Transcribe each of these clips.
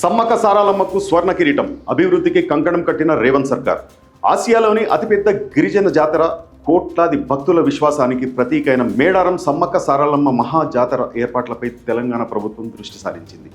సమ్మక్క సారాలమ్మకు స్వర్ణ కిరీటం. అభివృద్ధికి కంకణం కట్టిన రేవంత్ సర్కార్. ఆసియాలోని అతిపెద్ద గిరిజన జాతర కోట్లాది భక్తుల విశ్వాసానికి ప్రతీకైన మేడారం సమ్మక్క సారాలమ్మ మహా జాతర ఏర్పాట్లపై తెలంగాణ ప్రభుత్వం దృష్టి సారించింది.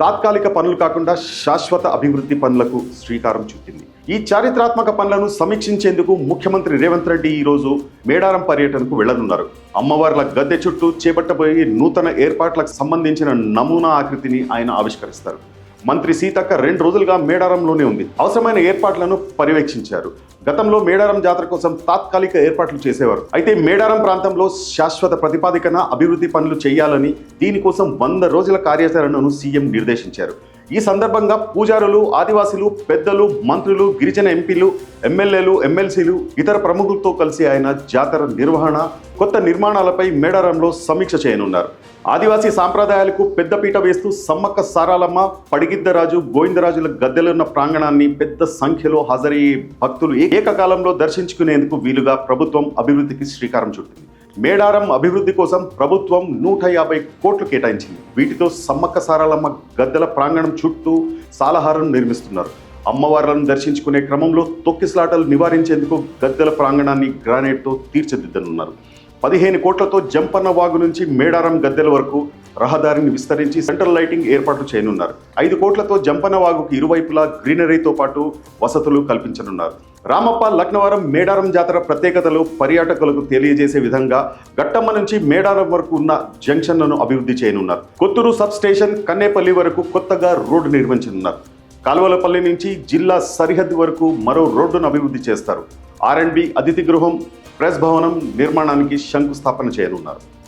తాత్కాలిక పనులు కాకుండా శాశ్వత అభివృద్ధి పనులకు శ్రీకారం చుట్టింది. ఈ చారిత్రాత్మక పనులను సమీక్షించేందుకు ముఖ్యమంత్రి రేవంత్ రెడ్డి ఈరోజు మేడారం పర్యటనకు వెళ్ళనున్నారు. అమ్మవార్ల గద్దె చుట్టూ చేపట్టబోయే నూతన ఏర్పాట్లకు సంబంధించిన నమూనా ఆకృతిని ఆయన ఆవిష్కరిస్తారు. మంత్రి సీతక్క రెండు రోజులుగా మేడారంలోనే ఉంది. అవసరమైన ఏర్పాట్లను పర్యవేక్షించారు. గతంలో మేడారం జాతర కోసం తాత్కాలిక ఏర్పాట్లు చేసేవారు. అయితే మేడారం ప్రాంతంలో శాశ్వత ప్రతిపాదికన అభివృద్ధి పనులు చేయాలని దీనికోసం వంద రోజుల కార్యాచరణను సీఎం నిర్దేశించారు. ఈ సందర్భంగా పూజారులు ఆదివాసీలు పెద్దలు మంత్రులు గిరిజన ఎంపీలు ఎమ్మెల్యేలు ఎమ్మెల్సీలు ఇతర ప్రముఖులతో కలిసి ఆయన జాతర నిర్వహణ కొత్త నిర్మాణాలపై మేడారంలో సమీక్ష చేయనున్నారు. ఆదివాసీ సాంప్రదాయాలకు పెద్దపీట వేస్తూ సమ్మక్క సారాలమ్మ పడిగిద్దరాజు గోవిందరాజుల గద్దెలున్న ప్రాంగణాన్ని పెద్ద సంఖ్యలో హాజరయ్యే భక్తులు ఏకకాలంలో దర్శించుకునేందుకు వీలుగా ప్రభుత్వం అభివృద్ధికి శ్రీకారం చుట్టింది. మేడారం అభివృద్ధి కోసం ప్రభుత్వం నూట యాభై కోట్లు కేటాయించింది. వీటితో సమ్మక్క సారాలమ్మ గద్దెల ప్రాంగణం చుట్టూ సాలహారం నిర్మిస్తున్నారు. అమ్మవార్లను దర్శించుకునే క్రమంలో తొక్కిసలాటలు నివారించేందుకు గద్దెల ప్రాంగణాన్ని గ్రానైట్తో తీర్చిదిద్దనున్నారు. పదిహేను కోట్లతో జంపన్న వాగు నుంచి మేడారం గద్దెల వరకు రహదారిని విస్తరించి సెంట్రల్ లైటింగ్ ఏర్పాట్లు చేయనున్నారు. ఐదు కోట్లతో జంపన్న వాగుకు ఇరువైపులా గ్రీనరీతో పాటు వసతులు కల్పించనున్నారు. రామప్ప లక్నవరం మేడారం జాతర ప్రత్యేకతలు పర్యాటకులకు తెలియజేసే విధంగా గట్టమ్మ నుంచి మేడారం వరకు ఉన్న జంక్షన్లను అభివృద్ధి చేయనున్నారు. కొత్తూరు సబ్ స్టేషన్ కన్నేపల్లి వరకు కొత్తగా రోడ్డు నిర్మించనున్నారు. కాలువలపల్లి నుంచి జిల్లా సరిహద్దు వరకు మరో రోడ్డును అభివృద్ధి చేస్తారు. ఆర్ అండ్ బి అతిథి గృహం ప్రెస్ భవనం నిర్మాణానికి శంకుస్థాపన చేయనున్నారు.